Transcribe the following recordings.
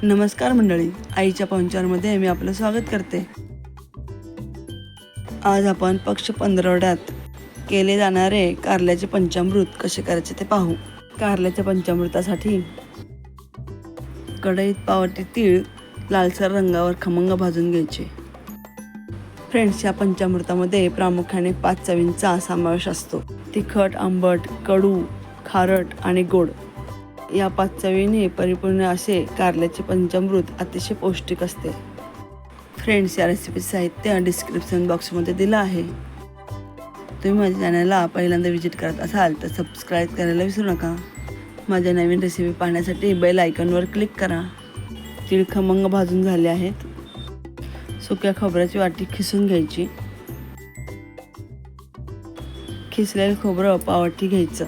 नमस्कार मंडळी आईच्या पाहुणचारमध्ये मी आपलं स्वागत करते. आज आपण पक्ष पंधरवड्यात केले जाणारे कारल्याचे पंचामृत कसे करायचे ते पाहू. कारल्याच्या पंचामृतासाठी कढईत पावटी तीळ लालसर रंगावर खमंग भाजून घ्यायचे. फ्रेंड्स या पंचामृतामध्ये प्रामुख्याने पाच चवींचा समावेश असतो. तिखट आंबट कडू खारट आणि गोड. या पाच चवीने परिपूर्ण असे कारल्याचे पंचामृत अतिशय पौष्टिक असते. फ्रेंड्स या रेसिपी साहित्य डिस्क्रिप्शन बॉक्समध्ये दिलं आहे. तुम्ही माझ्या चॅनलला पहिल्यांदा विजिट करत असाल तर सबस्क्राईब करायला विसरू नका. माझ्या नवीन रेसिपी पाहण्यासाठी बेल आयकॉनवर क्लिक करा. तीळ खमंग भाजून झाले आहेत. सुक्या खोबऱ्याची वाटी खिसून घ्यायची. खिसलेलं खोबरं पावटी घ्यायचं.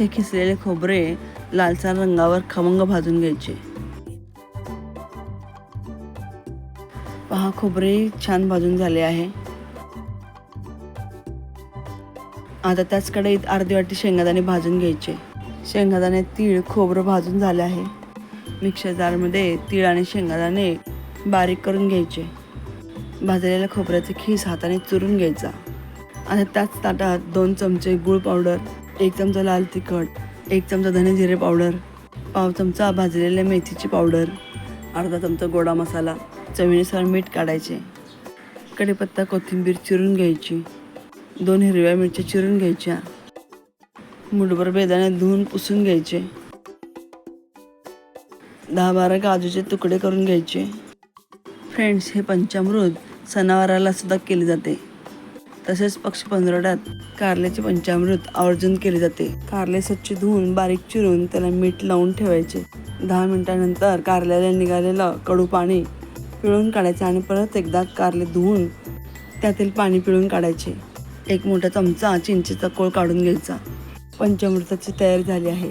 हे खिसलेले खोबरे लालसर रंगावर खमंग भाजून घ्यायचे. पहा खोबरे छान भाजून झाले आहे. आता त्याच कढईत अर्धी वाटी शेंगादाणे भाजून घ्यायचे. शेंगादाणे तीळ खोबरं भाजून झाले आहे. मिक्सर जारमध्ये तीळ आणि शेंगादाणे बारीक करून घ्यायचे. भाजलेल्या खोबऱ्याचे खीस हाताने चुरून घ्यायचा. आणि त्याच ताटात दोन चमचे गूळ पावडर एक चमचा लाल तिखट एक चमचा धने जिरे पावडर पाव चमचा भाजलेल्या मेथीची पावडर अर्धा चमचा गोडा मसाला चवीनुसार मीठ काढायचे. कढीपत्ता कोथिंबीर चिरून घ्यायची. दोन हिरव्या मिरच्या चिरून घ्यायच्या. मुठभर बेदाने धुवून पुसून घ्यायचे. दहा बारा काजूचे तुकडे करून घ्यायचे. फ्रेंड्स हे पंचामृत सणावाराला सुद्धा केले जाते. तसेच पक्ष पंधरवड्यात कारल्याचे पंचामृत आवर्जून केले जाते. कारले स्वच्छ धुवून बारीक चिरून त्याला मीठ लावून ठेवायचे. दहा मिनिटानंतर कारल्याला निघालेलं कडू पाणी पिळून काढायचे आणि परत एकदा कारले धुवून त्यातील पाणी पिळून काढायचे. एक मोठा चमचा चिंचेचा कोळ काढून घ्यायचा. पंचामृताची तयारी झाली आहे.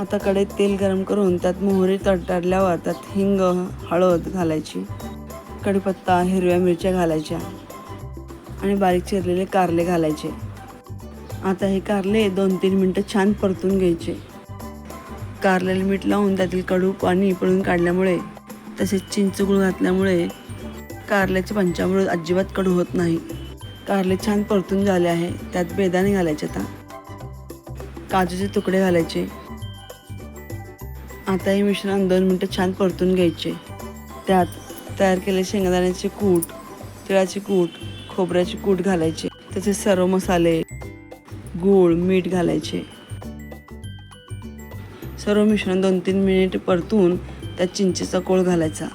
आता कडे तेल गरम करून त्यात मोहरी तडतडल्यावर त्यात हिंग हळद घालायची. कढीपत्ता हिरव्या मिरच्या घालायच्या. आणि बारीक चिरलेले कारले घालायचे. आता हे कारले दोन तीन मिनटं छान परतून घ्यायचे. कारल्याला मीठ लावून त्यातील कडू पाणी पळून काढल्यामुळे तसेच चिंचगुळ घातल्यामुळे कारल्याचे पंचामृत अजिबात कडू होत नाही. कारले छान परतून झाले आहे त्यात बेदाणे घालायचे आता. काजूचे तुकडे घालायचे. आता हे मिश्रण दोन मिनटं छान परतून घ्यायचे. त्यात तयार केलेले शेंगदाण्याचे कूट तिळाचे कूट खोबऱ्याची कूट घालायचे तसेच सर्व मसाले गूळ मीठ घालायचे. सर्व मिश्रण दोन तीन मिनिट परतून त्यात चिंचेचा कोळ घालायचा.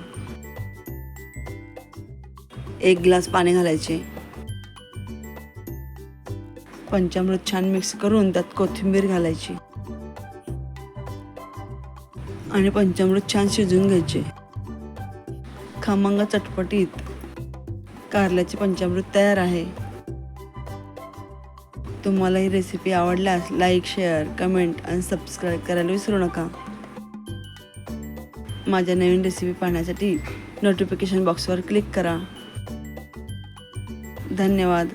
एक ग्लास पाणी घालायचे. पंचामृत छान मिक्स करून त्यात कोथिंबीर घालायची. आणि पंचामृत छान शिजवून घ्यायचे. खमंग चटपटीत. कारल्याचे पंचामृत तयार आहे. तुम्हाला ही रेसिपी आवडल्यास लाईक शेअर कमेंट आणि सबस्क्राईब करायला विसरू नका. माझ्या नवीन रेसिपी पाहण्यासाठी नोटिफिकेशन बॉक्सवर क्लिक करा. धन्यवाद.